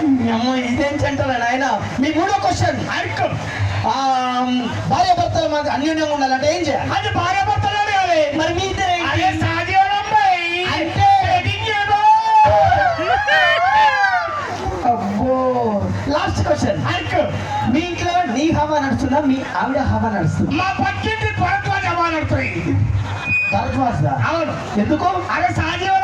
అమ్మో, ఇదేం సెంటర్ నాయన? మీ మూడో క్వశ్చన్ భార్య భర్తల మధ్య అన్యోన్యంగా ఉండాలంటే ఏం చేయాలి? అది భార్య భర్తలు మరి మీ ఇద్దరు అబ్బో. లాస్ట్ క్వశ్చన్ మీ ఇంట్లో నీ హవా నడుస్తుందా? మీ ఆవిడ హవా నడుస్తుందా? మా పక్కింటి పొరట్లో జమానడుతాయి భరద్వాజ్? అవును. ఎందుకు? అదే సాధ్యమమ్మాయి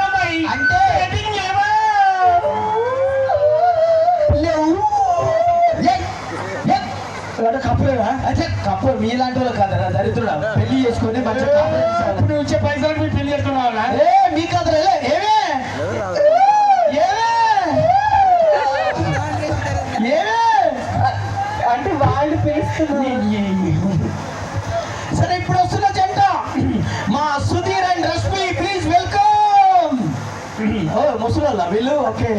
వాడు కప్పులేవా అంటే కప్పు మీలాంటి వాళ్ళు కాదరా దరిద్రుడా. పెళ్ళి చేసుకొని మంచిగా నువ్వు ఇచ్చే పైసలకు మీ పెళ్ళి చేస్తున్నావునా ఏ మీ కాదురా ఏమే? అంటే వాళ్ళు పిలుస్తున్నారు. సరే ఇప్పుడు వస్తున్న జంట. మా Sudheer and Rashmi please welcome ఓ ముసలోళ్ళ వీళ్ళు? ఓకే.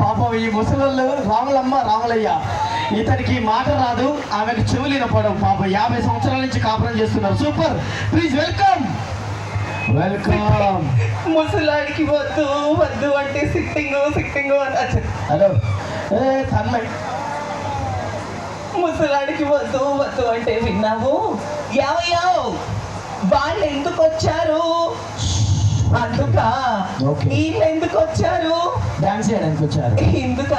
పాపం ఈ ముసలోళ్ళు రాములమ్మ రాములయ్య. ఇతనికి మాట రాదు ఆమెకు చెవులు వినపడవు. పాపం యాభై సంవత్సరాల నుంచి కాపురం చేస్తున్నారు. సూపర్. Please welcome. వెల్కమ్. ముసలాడికి వద్దు వద్దు అంటే సిట్టింగ్ సిట్టింగ్ హలో. ఏ తన్మయ్. ముసలాడికి వద్దు వద్దు అంటే విన్నావు? యావ్ యావ్ వాళ్ళు ఎందుకు వచ్చారు? అందుక. వీళ్ళు ఎందుకు వచ్చారు? డాన్స్ చేయడానికి వచ్చారు. ఎందుక.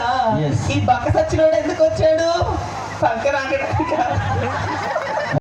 ఈ బక్క సచ్చినోడు ఎందుకు వచ్చాడు? సంక్రాంతి